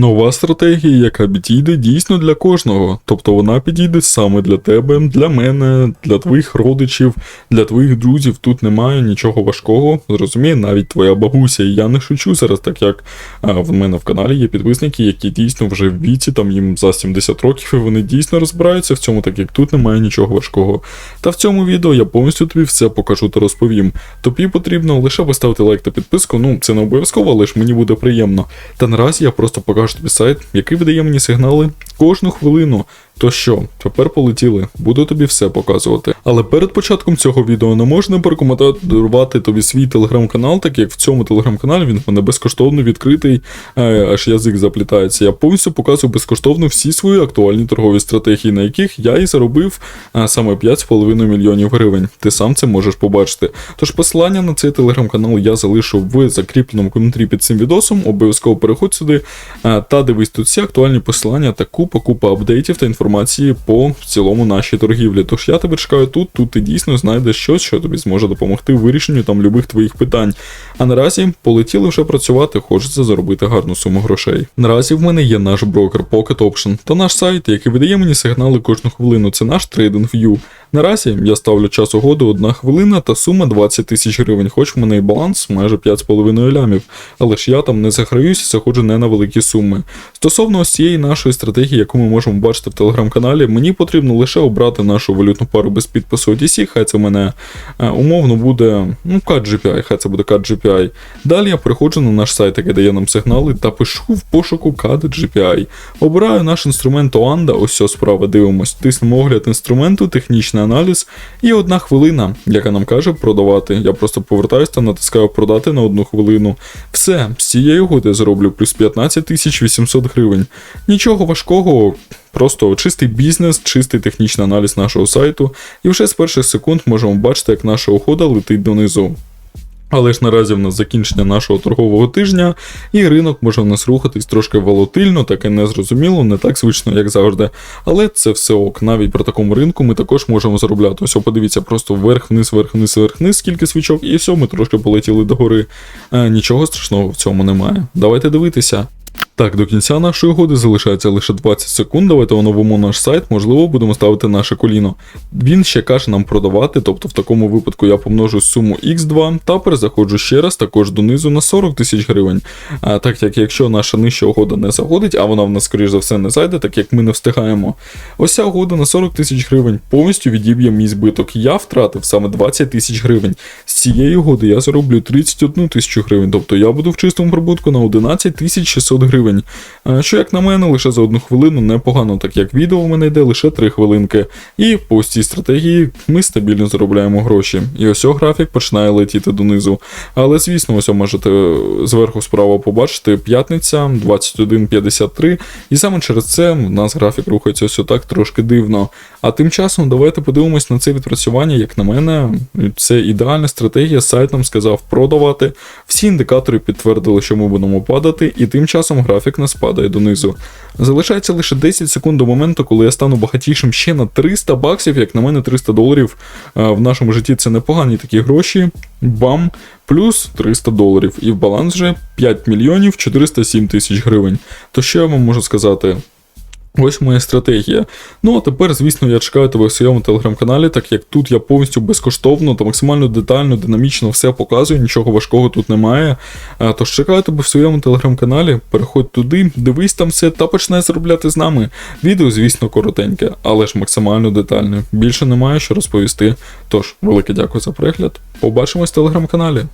Нова стратегія, яка підійде дійсно для кожного. Тобто вона підійде саме для тебе, для мене, для твоїх родичів, для твоїх друзів. Тут немає нічого важкого. Зрозуміє, навіть твоя бабуся. І я не шучу зараз, так як а, в мене в каналі є підписники, які дійсно вже в віці, там їм за 70 років, і вони дійсно розбираються в цьому, так як тут немає нічого важкого. Та в цьому відео я повністю тобі все покажу та розповім. Тобі потрібно лише поставити лайк та підписку. Ну, це не обов'язково, але ж мені буде приємно. Та наразі я просто покажу тобі сайт, який видає мені сигнали кожну хвилину. То що, тепер полетіли, буду тобі все показувати. Але перед початком цього відео не можна порекомендувати тобі свій телеграм-канал, так як в цьому телеграм-каналі він в мене безкоштовно відкритий, е, аж язик заплітається. Я повністю показую безкоштовно всі свої актуальні торгові стратегії, на яких я і заробив е, саме 5,5 мільйонів гривень. Ти сам це можеш побачити. Тож посилання на цей телеграм-канал я залишу в закріпленому коментарі під цим відосом. Обов'язково переходь сюди е, та дивись тут всі актуальні посилання та купа купа апдейтів та інформації по в цілому нашій торгівлі. Тож я тебе чекаю тут, тут ти дійсно знайдеш щось, що тобі зможе допомогти в вирішенню там любих твоїх питань. А наразі полетіли вже працювати, хочеться заробити гарну суму грошей. Наразі в мене є наш брокер Pocket Option та наш сайт, який видає мені сигнали кожну хвилину. Це наш TradingView. Наразі я ставлю час угоди 1 хвилина та сума 20 тисяч гривень, хоч в мене і баланс майже 5,5 лямів. Але ж я там не заграюся, заходжу не на великі суми. Стосовно цієї нашої стратегії, яку ми можемо бачити в телеграм-каналі, мені потрібно лише обрати нашу валютну пару без підпису OTC, хай це в мене е, умовно буде ну, CAD GPI, хай це буде CAD GPI. Далі я приходжу на наш сайт, який дає нам сигнали, та пишу в пошуку CAD GPI. Обираю наш інструмент OANDA, ось цього справа дивимось, тиснемо огляд інструменту, технічний аналіз і одна хвилина, яка нам каже продавати. Я просто повертаюся та натискаю продати на одну хвилину. Все, з цієї угоди зроблю плюс 15 тисяч 800 гривень. Нічого важкого, просто чистий бізнес, чистий технічний аналіз нашого сайту, і вже з перших секунд можемо бачити, як наша ухода летить донизу. Але ж наразі в нас закінчення нашого торгового тижня, і ринок може в нас рухатись трошки волатильно, таке незрозуміло, не так звично, як завжди. Але це все ок. Навіть при такому ринку ми також можемо заробляти. Ось подивіться, просто вверх-вниз, вверх-вниз, вверх-вниз, скільки свічок, і все, ми трошки полетіли догори. Е, нічого страшного в цьому немає. Давайте дивитися. Так, до кінця нашої угоди залишається лише 20 секунд. Давайте оновимо наш сайт, можливо, будемо ставити наше коліно. Він ще каже нам продавати, тобто в такому випадку я помножу суму X2 та перезаходжу ще раз також донизу на 40 тисяч гривень. А, так як якщо наша нижча угода не заходить, а вона в нас, скоріш за все, не зайде, так як ми не встигаємо. Ось ця угода на 40 тисяч гривень повністю відіб'є мій збиток. Я втратив саме 20 тисяч гривень. З цієї угоди я зароблю 31 тисячу гривень, тобто я буду в чистому прибутку на 11 тисяч 600 гривень. Е, Що, як на мене, лише за одну хвилину непогано, так як відео в мене йде лише 3 хвилинки. І по цій стратегії ми стабільно заробляємо гроші. І ось графік починає летіти донизу. Але звісно, ось можете зверху справа побачити п'ятниця 21.53. І саме через це в нас графік рухається ось отак трошки дивно. А тим часом давайте подивимось на це відпрацювання, як на мене, це ідеальна стратегія. Сайт нам сказав продавати. Всі індикатори підтвердили, що ми будемо падати, і тим часом графік нас падає донизу. Залишається лише 10 секунд до моменту, коли я стану багатішим ще на 300 баксів, як на мене, 300 доларів е, в нашому житті це непогані такі гроші. Бам! Плюс 300 доларів. І в баланс вже 5 мільйонів 407 тисяч гривень. То що я вам можу сказати? Ось моя стратегія. Ну а тепер, звісно, я чекаю тебе в своєму телеграм-каналі, так як тут я повністю безкоштовно та максимально детально, динамічно все показую, нічого важкого тут немає. Тож чекаю тебе в своєму телеграм-каналі, переходь туди, дивись там все та починай заробляти з нами. Відео, звісно, коротеньке, але ж максимально детальне. Більше немає що розповісти. Тож, велике дякую за перегляд. Побачимось в телеграм-каналі.